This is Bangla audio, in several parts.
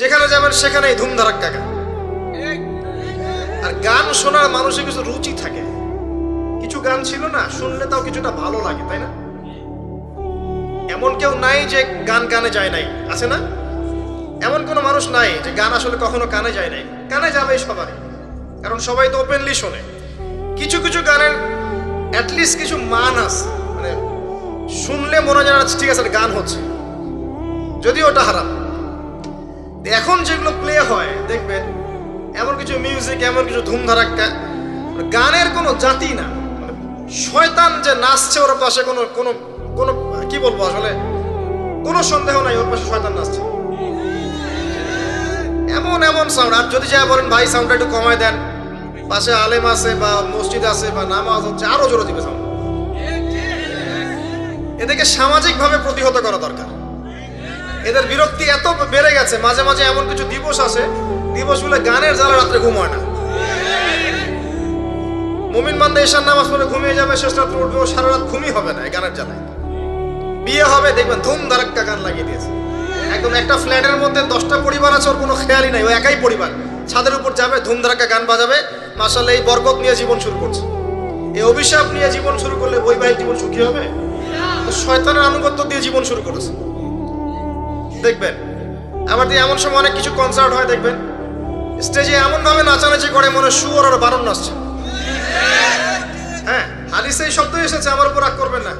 যেখানে যাবেন, সেখানেই ধুমধারাক্কা গান আর গান শোনার মানুষের কিছু রুচি থাকে। কিছু গান ছিল না, শুনলে তাও কিছুটা ভালো লাগে, তাই না? এমন কেউ নাই যে গান কানে যায় নাই, আছে না? এমন কোনো মানুষ নাই যে গান আসলে কখনো কানে যায় নাই। কানে যাবে সবারই, কারণ সবাই তো ওপেনলি শোনে। কিছু কিছু গানের অ্যাটলিস্ট কিছু মান আছে মানে শুনলে মনে হয় ঠিক আছে, গান হচ্ছে। যদিও ওটা হারাম। এখন যেগুলো প্লে হয়, দেখবেন, এমন কিছু মিউজিক এমন কিছু ধুমধারাক্কা মানে গানের কোনো জাতি না। মানে শয়তান যে নাচছে ওর পাশে কোনো কোনো কোনো, কি বলব আসলে? কোনো সন্দেহ নাই, ওর পাশে শয়তান নাচছে। এমন এমন সাউন্ড আর যদি যা বলেন, ভাই সাউন্ডটা একটু কমায় দেন। পাশে আলেম আছে বা মসজিদ আছে বা নামাজ হচ্ছে, আরও জোরে দিবে সাউন্ড এদেরকে সামাজিকভাবে প্রতিহত করা দরকার। এদের বিরক্তি এত বেড়ে গেছে, মাঝে মাঝে এমন কিছু দিবস আছে দিবস দিবসগুলো গানের জ্বালা রাত্রে ঘুম হয় না। মুমিন বান্ধে ঈশান নামাজ পড়ে ঘুমিয়ে যাবে, শেষ রাত্রে উঠবে, ও সারা রাত ঘুমই হবে না গানের জ্বালায়। বিয়ে হবে, দেখবেন ধুম ধারাক্কা গান লাগিয়ে দিয়েছে। একদম একটা ফ্ল্যাটের মধ্যে দশটা পরিবার আছে, ওর কোনো খেয়ালই নাই, ও একাই পরিবার। ছাদের উপর যাবে ধুম ধারাক্কা গান বাজাবে মাসাল্লাহ এই বরকত নিয়ে জীবন শুরু করছে। এই অভিশাপ নিয়ে জীবন শুরু করলে বৈবাহিক জীবন সুখী হবে? শয়তানের আনুগত্য দিয়ে জীবন শুরু করেছে। দেখবেন। আবার দিয়ে এমন সময় অনেক কিছু কনসার্ট হয়, দেখবেন। স্টেজে এমন ভাবে নাচানাচি করে মনে সুর আর বারণ নাচছে। হ্যাঁ হাদিসে এই শব্দ এসেছে, আমার উপর রাগ করবেন না।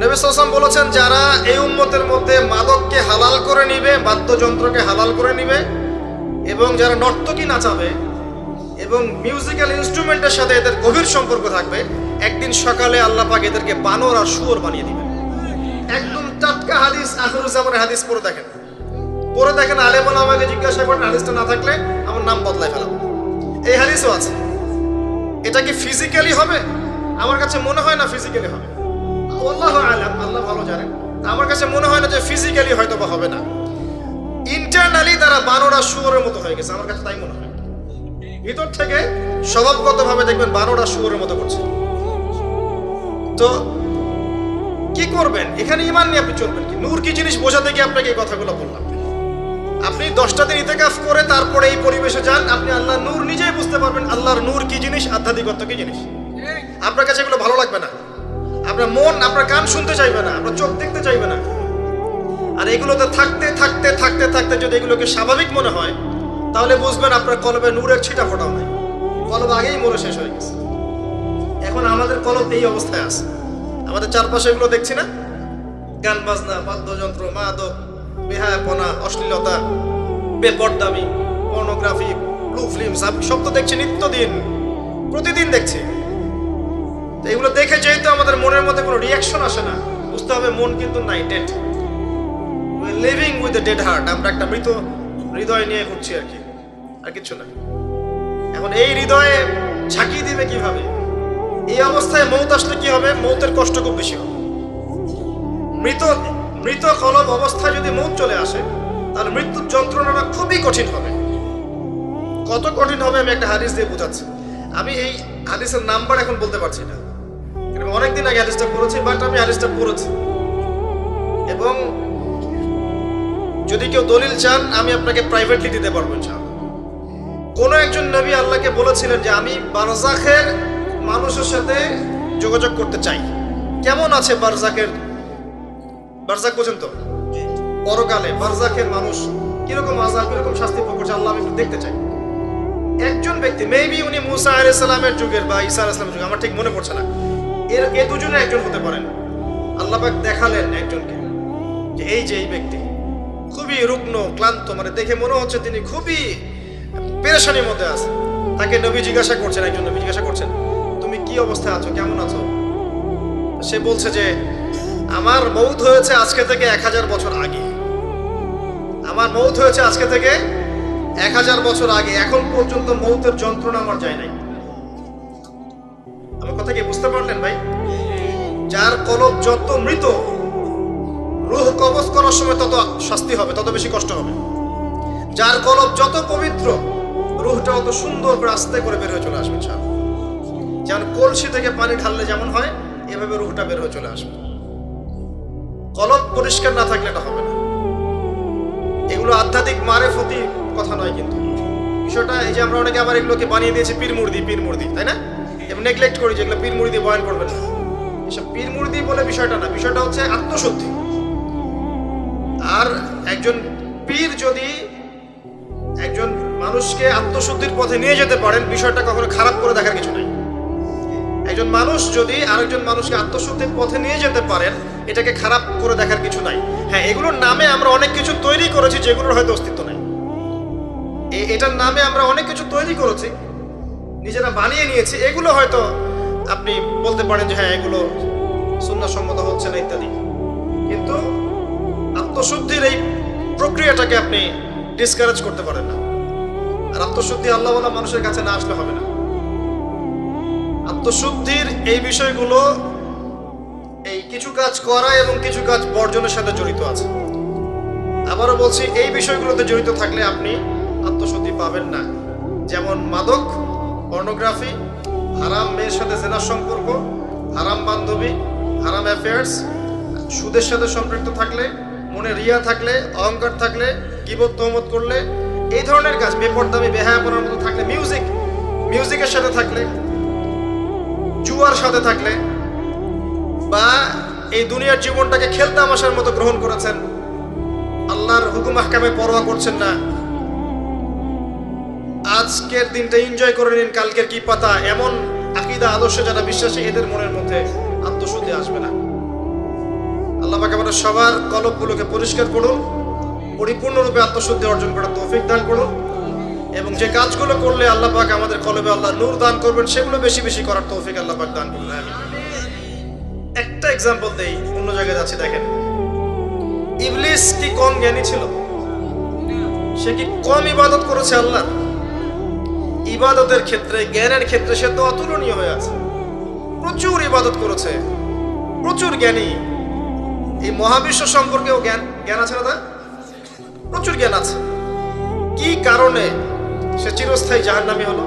নবী সাল্লাম বলেছেন, যারা এই উম্মতের মধ্যে মাদককে হালাল করে নিবে, বাদ্যযন্ত্রকে হালাল করে নিবে, এবং যারা নর্তকী নাচাবে, এবং মিউজিক্যাল ইনস্ট্রুমেন্টের সাথে এদের গভীর সম্পর্ক থাকবে, একদিন সকালে আল্লাহ পাক এদেরকে বানর আর শুয়োর বানিয়ে দিবে একদম টাটকা হাদিস আখরুজ্জামানের হাদিস পড়ে দেখেন। পড়ে দেখেন আলেমন আমাকে জিজ্ঞাসা করেন, হাদিসটা না থাকলে আমার নাম বদলায় ফেলাবো। এই হাদিসও আছে। এটা কি ফিজিক্যালি হবে? আমার কাছে মনে হয় না ফিজিক্যালি হবে। আল্লাহ আলাম, আল্লাহ ভালো জানেন। আমার কাছে মনে হয় না যে ফিজিক্যালি হয়তো বা হবে না। ইন্টারনালি তারা বানরা শুয়োরের মতো হয়ে গেছে, আমার কাছে তাই মনে হয়। ভিতর থেকে স্বভাবগতভাবে দেখবেন বানরা শুয়োরের মতো করছে। তো কি করবেন? এখানে ইমান নিয়ে আপনি চলবেন কি? নূর কি জিনিস বোঝাতে গিয়ে আপনাকে এই কথাগুলো বললাম? আপনি দশটা দিন ইতেকাফ করে তারপরে এই পরিবেশে যান, আপনি আল্লাহ নূর নিজেই বুঝতে পারবেন আল্লাহর নূর কি জিনিস, আধ্যাত্মিকত্ব কি জিনিস। আপনার কাছে এগুলো ভালো লাগবে না। আপনার মন, আপনার কান শুনতে চাইবে না, আপনার চোখ দেখতে চাইবে না। আর এগুলোতে থাকতে থাকতে থাকতে থাকতে যদি এগুলোকে স্বাভাবিক মনে হয়, তাহলে বুঝবেন আপনার কলবে নূরের ছিটা ফোটাও নাই। কলব আগেই মরে শেষ হয়ে গেছে। এখন আমাদের কলব এই অবস্থায় আছে। আমাদের চারপাশে এগুলো দেখছি না? গান বাজনা, বাদ্যযন্ত্র, মাদক, বেহায়াপনা, অশ্লীলতা, বেপরদামি, পর্নোগ্রাফি, ব্লু ফিল্ম সব তো দেখছি নিত্যদিন, প্রতিদিন দেখছি। এগুলো দেখে যেহেতু আমাদের মনের মধ্যে কোনো রিয়াকশন আসে না, বুঝতে হবে মন কিন্তু নাই dead living with a dead heart আমরা একটা মৃত হৃদয় নিয়ে ঘুরছি আর কি, আর কিছু না। এখন এই হৃদয়ে ঝাঁকিয়ে দিবে কীভাবে? এই অবস্থায় মৌত আসলে কি হবে? মৌতের কষ্ট খুব বেশি হবে। মৃত মৃত কলব অবস্থায় যদি মৌত চলে আসে, তাহলে মৃত্যুর যন্ত্রণাটা খুবই কঠিন হবে। কত কঠিন হবে আমি একটা হাদিস দিয়ে বোঝাচ্ছি। আমি এই হাদিসের নাম্বার এখন বলতে পারছি না। অনেকদিন আগে হাদিসটা পড়েছি বাট আমি হাদিসটা পড়েছি। এবং যদি কেউ দলিল চান, আমি আপনাকে প্রাইভেটলি দিতে পারব চান কোন একজন নবী আল্লাহকে বলেছিলেন যে, আমি বারজাখের মানুষের সাথে যোগাযোগ করতে চাই। কেমন আছে বারজাকের বারজাক পর্যন্ত পরকালে বারজাকের মানুষ কীরকম আজাব কীরকম শাস্তি ভোগ করছে আল্লাহ আমি একটু দেখতে চাই। একজন ব্যক্তি মেবি উনি মুসা আলাইহিস সালামের যুগের বা ঈসা আলাইহিস সালামের যুগের আমার ঠিক মনে পড়ছে না। এর এ দুজনে একজন হতে পারেন। আল্লাহ পাক দেখালেন একজনকে যে এই যে এই ব্যক্তি খুবই রুগ্ন ক্লান্ত মানে দেখে মনে হচ্ছে তিনি খুবই পেরেশানির মধ্যে আছে তাকে নবী জিজ্ঞাসা করছেন একজন নবী জিজ্ঞাসা করছেন কি অবস্থায় আছো? কেমন আছো? সে বলছে যে, আমার মৌত হয়েছে আজকে থেকে এক হাজার বছর আগে। আমার মৌত হয়েছে আজকে থেকে এক হাজার বছর আগে। এখন পর্যন্ত মৌতের যন্ত্রণা আমার যায় নাই। আমার কথা কি বুঝতে পারলেন ভাই? যার কলব যত মৃত, রুহ কবজ করার সময় তত শাস্তি হবে, তত বেশি কষ্ট হবে। যার কলব যত পবিত্র, রুহটা অত সুন্দর করে আস্তে করে বের হয়ে চলে আসবে ছাড় যেমন কলসি থেকে পানি ঢাললে যেমন হয়, এভাবে রুহটা বের হয়ে চলে আসবে। কলব পরিষ্কার না থাকলে এটা হবে না। এগুলো আধ্যাত্মিক মারেফতি কথা নয় কিন্তু। বিষয়টা এই যে আমরা অনেকে আবার এগুলোকে বানিয়ে দিয়েছি পীর মুর্দি পীর মুর্দি, তাই না? এবং নেগলেক্ট করি যেগুলো পীর মুর্দি বয়ান করবেন না। এসব পীর মুর্দি বলে বিষয়টা না, বিষয়টা হচ্ছে আত্মশুদ্ধি। আর একজন পীর যদি একজন মানুষকে আত্মশুদ্ধির পথে নিয়ে যেতে পারেন, বিষয়টা কখনো খারাপ করে দেখার কিছু নাই। একজন মানুষ যদি আরেকজন মানুষকে আত্মশুদ্ধির পথে নিয়ে যেতে পারেন, এটাকে খারাপ করে দেখার কিছু নাই। হ্যাঁ এগুলোর নামে আমরা অনেক কিছু তৈরি করেছি যেগুলোর হয়তো অস্তিত্ব নেই। এটার নামে আমরা অনেক কিছু তৈরি করেছি, নিজেরা বানিয়ে নিয়েছি, এগুলো হয়তো আপনি বলতে পারেন যে হ্যাঁ এগুলো সুন্নাসম্মত হচ্ছে না, ইত্যাদি। কিন্তু আত্মশুদ্ধির এই প্রক্রিয়াটাকে আপনি ডিসকারেজ করতে পারেন না। আর আত্মশুদ্ধি আল্লাহওয়ালা মানুষের কাছে না আসলে হবে না। আত্মশুদ্ধির এই বিষয়গুলো এই কিছু কাজ করা এবং কিছু কাজ বর্জনের সাথে জড়িত আছে। আবারও বলছি, এই বিষয়গুলোতে জড়িত থাকলে আপনি আত্মশুদ্ধি পাবেন না। যেমন মাদক, পর্নোগ্রাফি, হারাম মেয়ের সাথে জেনার সম্পর্ক, হারাম বান্ধবী, হারাম অ্যাফেয়ার্স সুদের সাথে সম্পৃক্ত থাকলে, মনে রিয়া থাকলে, অহংকার থাকলে কিবোধ তহমত করলে, এই ধরনের কাজ বেপরদামি, বেহায়াপনার মতো থাকলে মিউজিক মিউজিকের সাথে থাকলে জুয়ার সাথে থাকলে বা এই দুনিয়ার জীবনটাকে খেলতামাশার মতো গ্রহণ করেছেন, আল্লাহর হুকুম আহকামে পরোয়া করছেন না। আজকের দিনটা এনজয় করে নিন, কালকের কি পাতা, এমন আকিদা, আদর্শ যারা বিশ্বাসী, এদের মনের মধ্যে আত্মশুদ্ধি আসবে না। আল্লাহ পাক আমাদের সবার কলবগুলোকে পরিষ্কার করুন, পরিপূর্ণরূপে আত্মশুদ্ধি অর্জন করার তৌফিক দান করুন। এবং যে কাজগুলো করলে আল্লাহ পাক আমাদের কলবে আল্লাহ নূর দান করবেন, সেগুলো বেশি বেশি করার তৌফিক আল্লাহ পাক দান করবেন। একটা এক্সাম্পল দেই, অন্য জায়গায় যাচ্ছি, দেখেন। ইবলিস কি কম জ্ঞানী ছিল? সে কি কম ইবাদত করেছে আল্লাহ? ইবাদতের ক্ষেত্রে, জ্ঞানের ক্ষেত্রে সে তো অতুলনীয় হয়ে আছে। প্রচুর ইবাদত করেছে। প্রচুর জ্ঞানী। এই মহাবিশ্ব সম্পর্কেও জ্ঞান জ্ঞান আছে না প্রচুর জ্ঞান আছে। কি কারণে? সে চিরস্থায়ী জাহান্নামী হলো।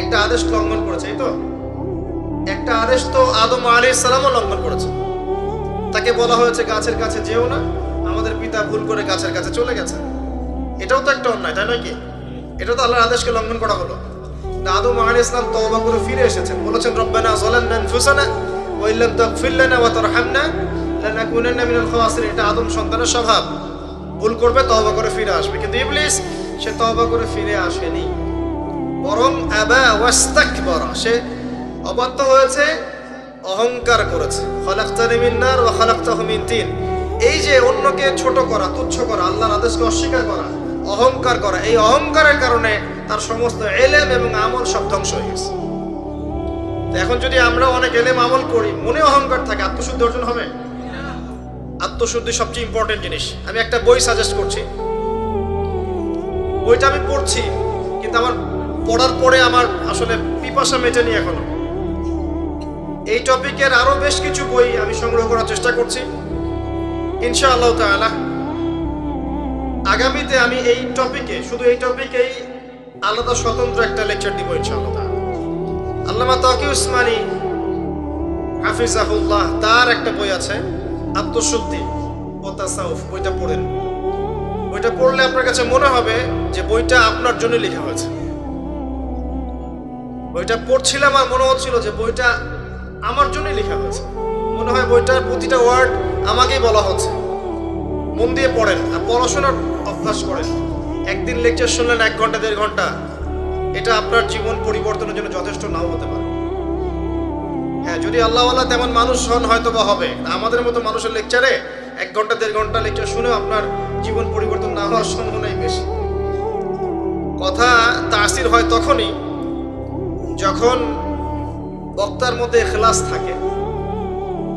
একটা আদেশ লঙ্ঘন করেছে, এই তো? একটা আদেশ তো আদম আলী সালামও লঙ্ঘন করেছে। তাকে বলা হয়েছে, গাছের কাছে যেও না, আমাদের পিতা ভুল করে গাছের কাছে চলে গেছে। এটাও তো একটা অন্যায়, তাই নয় কি? এটা তো আল্লাহর আদেশকে লঙ্ঘন করা হলো। আদম আলী ইসলাম তওবা করে ফিরে এসেছেন। বলেছেন, রব্বানা যালামনা আনফুসানা ওয়া ইল্লাম তাগফির লানা ওয়া তারহামনা লানাকুনান্না মিনাল খাসিরিন এটা আদম সন্তানের স্বভাব। ভুল করবে, তওবা করে ফিরে আসবে। কিন্তু ইবলিস সে তওবা করে ফিরে আসেনি। বরং সে অবাধ্য হয়েছে, অহংকার করেছে। খলাক্তানি মিন নার ওয়া তিন। এই যে অন্যকে ছোট করা, তুচ্ছ করা, আল্লাহর আদেশকে অস্বীকার করা, অহংকার করা, এই অহংকারের কারণে তার সমস্ত এলেম এবং আমল সব ধ্বংস হয়ে গেছে। এখন যদি আমরা অনেক এলেম আমল করি, মনে অহংকার থাকে, আত্মশুদ্ধি অর্জন হবে? আত্মশুদ্ধি সবচেয়ে ইম্পর্টেন্ট জিনিস। আমি একটা বই সাজেস্ট করছি। বইটা আমি পড়ছি কিন্তু আমার পড়ার পরে আমার আসলে পিপাসা মেটেনি এখনও। এই টপিকের আরও বেশ কিছু বই আমি সংগ্রহ করার চেষ্টা করছি। ইনশা ইনশাআল্লাহ তাআলা, আগামীতে আমি এই টপিকে, শুধু এই টপিকেই আলাদা স্বতন্ত্র একটা লেকচার দিব ইনশাআল্লাহ তাআলা। আল্লামা তাকি উসমানী, হাফিজাহুল্লাহ, তার একটা বই আছে, আত্মশুদ্ধি ও তাসাউফ, বইটা পড়েন। বইটা পড়লে আপনার কাছে মনে হবে যে বইটা আপনার জন্য লেখা হয়েছে। বইটা পড়ছিলাম আর মনে হচ্ছিল যে বইটা আমার জন্যই লেখা হয়েছে। মনে হয় বইটার প্রতিটা ওয়ার্ড আমাকেই বলা হচ্ছে। মন দিয়ে পড়েন আর পড়াশোনার অভ্যাস করেন। একদিন লেকচার শুনলেন এক ঘণ্টা, দেড় ঘণ্টা। এটা আপনার জীবন পরিবর্তনের জন্য যথেষ্ট, নাও হতে পারে। হ্যাঁ যদি আল্লাহওয়ালা তেমন মানুষ হন হয়তো বা হবে। আমাদের মতো মানুষের লেকচারে এক ঘণ্টা, দেড় ঘণ্টা লেকচার শুনেও আপনার জীবন পরিবর্তন না হওয়ার সম্ভাবনাই বেশি। কথা তাসির হয় তখনই যখন বক্তার মধ্যে খেলাস থাকে,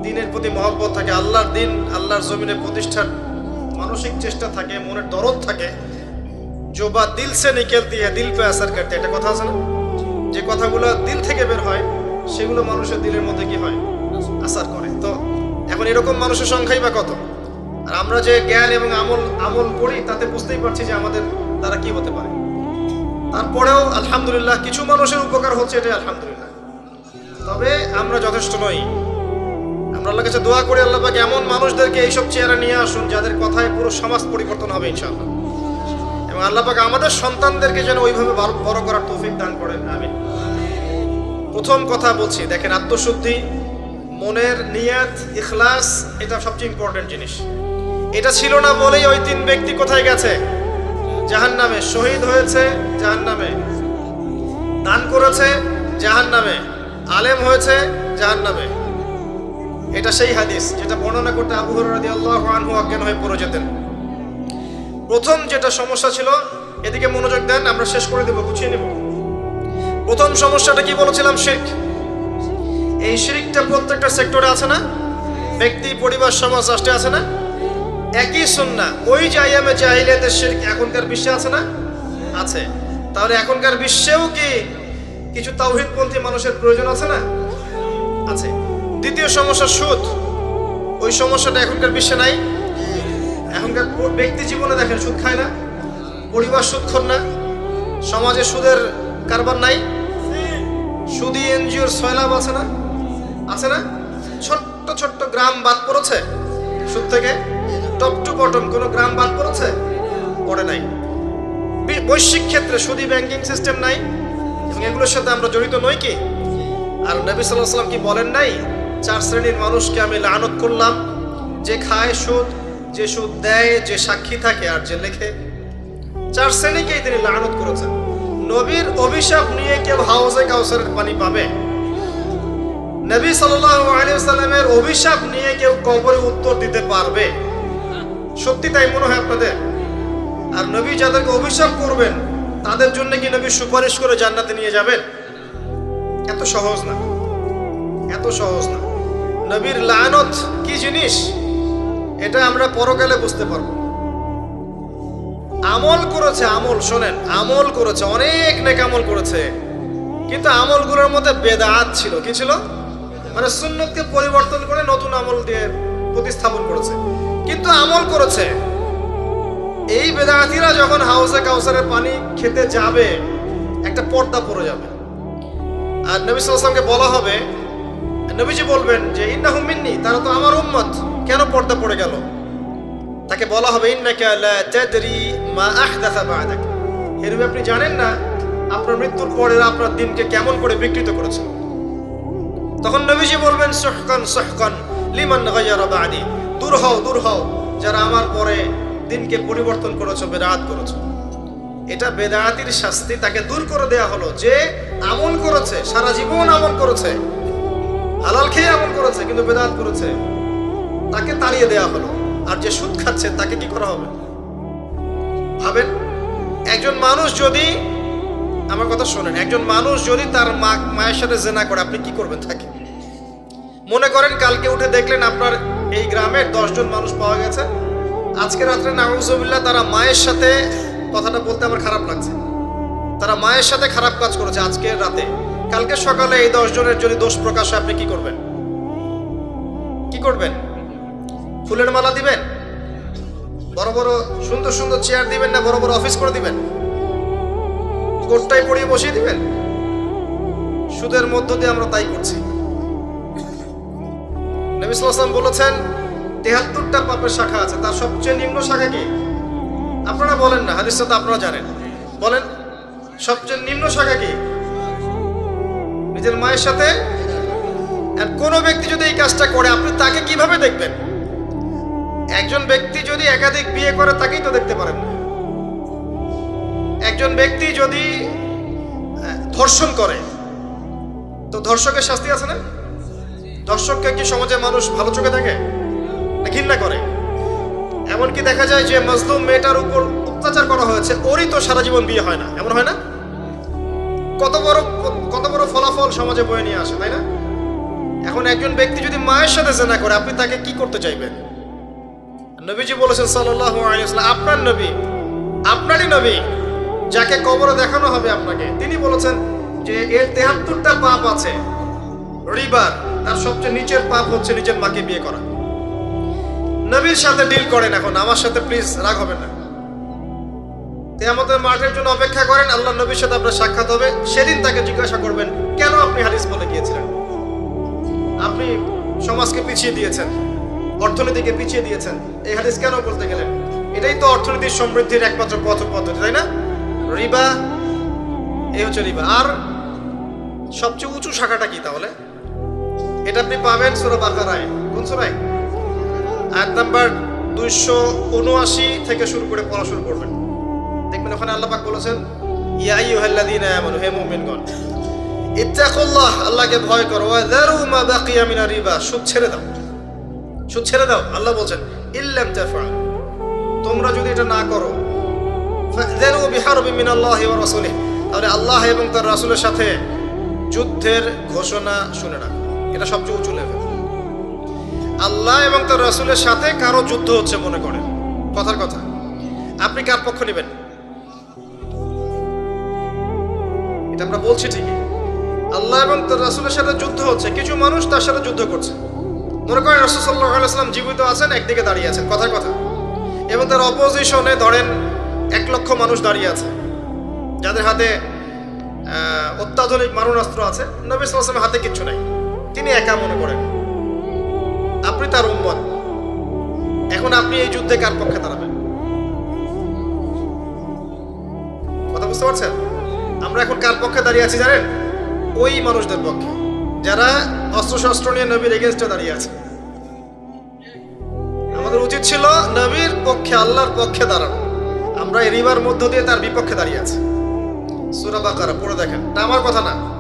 দিনের প্রতি মহব্বত থাকে, আল্লাহর দিন, আল্লাহর জমিনে প্রতিষ্ঠার মানসিক চেষ্টা থাকে, মনের দরদ থাকে, জোবা দিল সে নিকেল দিয়ে দিল পে আসার কাটতে। একটা কথা আছে না? যে কথাগুলো দিল থেকে বের হয়, সেগুলো মানুষের দিলের মধ্যে কি হয়? আসার করে। তো এখন এরকম মানুষের সংখ্যাই বা কত? আমরা যে জ্ঞান এবং আমল আমল করি, তাতে বুঝতেই পারছি যে আমাদের তারা কি হতে পারে। তারপরেও আলহামদুলিল্লাহ কিছু মানুষের উপকার হচ্ছে, এটাই আলহামদুলিল্লাহ। তবে আমরা যথেষ্ট নই। আমরা আল্লাহ কাছে দোয়া করি, আল্লাহ এমন মানুষদেরকে এইসব চেয়ারে নিয়ে আসুন, যাদের কথায় পুরো সমাজ পরিবর্তন হবে, ইনশাআল্লাহ। এবং আল্লাহ পাক আমাদের সন্তানদেরকে যেন ওইভাবে বড় করার তৌফিক দান করেন আমি প্রথম কথা বলছি, দেখেন আত্মশুদ্ধি, মনের নিয়াত, ইখলাস, এটা সবচেয়ে ইম্পর্টেন্ট জিনিস। এটা ছিল না বলেই ওই তিন ব্যক্তি কোথায় গেছে? জাহান নামে শহীদ হয়েছে জাহান নামে দান করেছে জাহান নামে আলেম হয়েছে জাহান নামে এটা সেই হাদিস, যেটা বর্ণনা করতে আবু হরাদি আল্লাহ অজ্ঞান হয়ে পড়ে যেতেন। প্রথম যেটা সমস্যা ছিল, এদিকে মনোযোগ দেন, আমরা শেষ করে দেবো, গুছিয়ে নেব। প্রথম সমস্যাটা কি বলেছিলাম, শির্ক? এই শিরিকটা প্রত্যেকটা সেক্টরে আছে না? ব্যক্তি, পরিবার, সমাজ, রাষ্ট্রে আছে না? একই সুন্না ওই জাইয়ামে জাহিলিয়াতের শিরক এখনকার বিশ্বে আছে না? আছে। তাহলে এখনকার বিশ্বেও কি কিছু তাওহিদপন্থী মানুষের প্রয়োজন আছে না? আছে। দ্বিতীয় সমস্যা সুদ। ওই সমস্যাটা এখনকার বিশ্বে নাই। এখনকার ব্যক্তি জীবনে দেখেন সুদ খায় না, পরিবার সুদখোর না, সমাজে সুদের কারবার নাই, সুদি এনজিওর সয়লাভ আছে না? আছে না? ছোট্ট ছোট্ট গ্রাম বাদ পড়েছে সুদ থেকে। টপ টু বটম কোনো গ্রাম বাদ পড়েছে? পড়ে নাই। বৈশ্বিক ক্ষেত্রে সুদি ব্যাংকিং সিস্টেম নাই এগুলোর সাথে আমরা জড়িত নই কি? আর নবী সাল্লাহ সাল্লাম কি বলেন নাই? চার শ্রেণির মানুষকে আমি লানত করলাম, যে খায় সুদ, যে সুদ দেয়, যে সাক্ষী থাকে আর যে লেখে। চার শ্রেণীকেই তিনি লানত করেছেন। নবীর অভিশাপ নিয়ে কেউ হাউসে কাউসারের পানি পাবে? নবী সাল্লাল্লাহু আলাইহি সাল্লামের অভিশাপ নিয়ে কেউ কবরে উত্তর দিতে পারবে? সত্যি তাই মনে হয় আপনাদের? আর নবী যাদেরকে অভিশাপ করবেন, তাদের জন্য কি নবী সুপারিশ করে জান্নাতে নিয়ে যাবেন? এত সহজ না। এত সহজ না। নবীর লানত কি জিনিস? এটা আমরা পরকালে বুঝতে পারব। আমল করেছে আমল, শোনেন, আমল করেছে, অনেক নেক আমল করেছে। কিন্তু আমলগুলোর মধ্যে বেদাত ছিল। কি ছিল? মানে সুন্নতকে পরিবর্তন করে নতুন আমল দিয়ে প্রতিস্থাপন করেছে। কিন্তু আমল করেছে। এই বেদাতিরা যখন হাউসে কাউসারের পানি খেতে যাবে, একটা পর্দা পড়ে যাবে। আর নবী সাল্লামকে বলা হবে, নবীজি বলবেন যে, ইন্নাহু মিন্নি, তারা তো আমার উম্মত। কেন পর্দা পড়ে গেল? তাকে বলা হবে, ইন্নাকা লা তাদরি মা আহদাসা বা'দাক। এরূপে আপনি জানেন না, আপনার মৃত্যুর পরে আপনার দিনকে কেমন করে বিকৃত করেছে। তখন নবীজি বলবেন, সহকান সহকান, লিমান গায়্যারা বাদি। দূর হও দূর হও। যারা আমার পরে দিনকে পরিবর্তন করেছ, বেদাত করেছ। এটা বেদাতির শাস্তি, তাকে দূর করে দেয়া হলো। যে আমল করেছে, সারা জীবন আমল করেছে, হালাল খেয়ে আমল করেছে, কিন্তু বেদাত করেছে, তাকে তাড়িয়ে দেয়া হলো। আর যে সুদ খাচ্ছে, তাকে কি করা হবে? ভাবেন, একজন মানুষ যদি, আমার কথা শোনেন, একজন মানুষ যদি তার মা, মায়ের সাথে জেনা করে, আপনি কি করবেন তাকে? মনে করেন কালকে উঠে দেখলেন আপনার এই গ্রামের দশজন মানুষ পাওয়া গেছে। আজকে রাত্রে নাউজুবিল্লাহ তারা মায়ের সাথে কথাটা বলতে আমার খারাপ লাগছে। তারা মায়ের সাথে খারাপ কাজ করেছে আজকের রাতে। কালকে সকালে এই দশজনের যদি দোষ প্রকাশ হয়, আপনি কি করবেন? কি করবেন? ফুলের মালা দিবেন? বড় বড় সুন্দর সুন্দর চেয়ার দিবেন না, বড় বড় অফিস করে দিবেন? কোটটাই পরিয়ে বসিয়ে দিবেন? সুদের মধ্য দিয়ে আমরা তাই করছি। নবী সাল্লাম বলেছেন, তেহাত্তরটা পাপের শাখা আছে, তার সবচেয়ে নিম্ন শাখা কি? আপনারা বলেন না, হাদিসটা তো আপনারা জানেন। বলেন, সবচেয়ে নিম্ন শাখা কি? নিজের মায়ের সাথে, আর কোনো ব্যক্তি যদি এই কাজটা করে, আপনি তাকে কীভাবে দেখবেন? একজন ব্যক্তি যদি একাধিক বিয়ে করে, তাকেই তো দেখতে পারেন না। একজন ব্যক্তি যদি ধর্ষণ করে, তো ধর্ষকের শাস্তি আছে না? ধর্ষককে কি সমাজে মানুষ ভালো চোখে দেখে? ঘৃণা করে? এমনকি দেখা যায় যে মজলুম মেয়েটার উপর অত্যাচার করা হয়েছে, ওরই তো সারা জীবন বিয়ে হয় না। এমন হয় না? কত বড় কত বড় ফলাফল সমাজে বয়ে নিয়ে আসে, তাই না? এখন একজন ব্যক্তি যদি মায়ের সাথে জেনা করে, আপনি তাকে কি করতে চাইবেন? নবীজি বলেছেন ওয়াসাল্লাম, আপনার নবী, আপনারই নবী, যাকে কবরে দেখানো হবে আপনাকে। তিনি বলেছেন যে এর তেহাত্তরটা পাপ আছে, রিবার। তার সবচেয়ে নিচের পাপ হচ্ছে নিজের মাকে বিয়ে করা। নবীর সাথে ডিল করেন এখন, আমার সাথে প্লিজ রাগ হবে না। তেয়ামতের মাঠের জন্য অপেক্ষা করেন, আল্লাহ নবীর সাথে আপনার সাক্ষাৎ হবে। সেদিন তাকে জিজ্ঞাসা করবেন, কেন আপনি বলে গিয়েছিলেন? আপনি সমাজকে পিছিয়ে দিয়েছেন, অর্থনীতিকে পিছিয়ে দিয়েছেন, এই হাদিস কেন বলতে গেলেন? এটাই তো অর্থনীতির সমৃদ্ধির একমাত্র পথ পদ্ধতি, তাই না? রিবা এই হচ্ছে রিবা। আর সবচেয়ে উঁচু শাখাটা কি তাহলে? এটা আপনি পাবেন সুরা বাকারায়। কোন সুরায়? আয়াত নাম্বার দুইশো উনআশি থেকে শুরু করে পড়া শুরু করবেন। দেখবেন ওখানে আল্লাহ পাক বলেছেন, ইয়া আইয়ুহাল্লাযীনা আমানু, হে মুমিনগণ, ইত্তাকুল্লাহ, আল্লাহকে ভয় করো, ওয়া যারু মা বাকিয়া মিনার রিবা, সুদ ছেড়ে দাও। সুদ ছেড়ে দাও। আল্লাহ বলছেন, ইল্লাম তাফআল, তোমরা যদি এটা না করো ফাযযানু বিহারবি মিনাল্লাহি ওয়া রাসূলিহি। তাহলে আল্লাহ এবং তার রাসূলের সাথে যুদ্ধের ঘোষণা শুনে না এটা সবচেয়ে উঁচু লেভেল আল্লাহ এবং তার রাসূলের সাথে কারও যুদ্ধ হচ্ছে মনে করেন। কথার কথা, আপনি কার পক্ষ নেবেন? এটা আমরা বলছি ঠিকই। আল্লাহ এবং তার রাসূলের সাথে যুদ্ধ হচ্ছে, কিছু মানুষ তার সাথে যুদ্ধ করছে। মনে করেন রাসূল সাল্লাল্লাহু জীবিত আছেন, একদিকে দাঁড়িয়ে আছেন, কথার কথা। এবং তার অপোজিশনে ধরেন এক লক্ষ মানুষ দাঁড়িয়ে আছে। যাদের হাতে অত্যাধুনিক মারণাস্ত্র আছে। নবী সাল্লামের হাতে কিচ্ছু নাই। তিনি একা মনে করেন। আপনি তার উম্মত। এখন আপনি এই যুদ্ধে কার পক্ষে দাঁড়াবেন? কথা বুঝতে পারছেন? আমরা এখন কার পক্ষে দাঁড়িয়ে আছি জানেন? ওই মানুষদের পক্ষে, যারা অস্ত্রশস্ত্র নিয়ে নবীর এগেনস্টে দাঁড়িয়ে আছে। আমাদের উচিত ছিল নবীর পক্ষে, আল্লাহর পক্ষে দাঁড়ানো। আমরা এই রিবার মধ্য দিয়ে তার বিপক্ষে দাঁড়িয়ে আছি। সুরা বাকারা, পড়ে দেখেন। এটা আমার কথা না।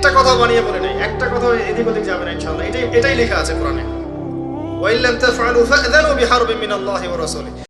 একটা কথা বানিয়ে বলে নেই, একটা কথা এদিক ওদিক যাবে না, ইনশাআল্লাহ। এটাই এটাই লেখা আছে কোরআনে। ওয়াইল্লাম তাফআলু ফা'যানু বিহারবিন মিনাল্লাহি ওয়া রাসূলিহি।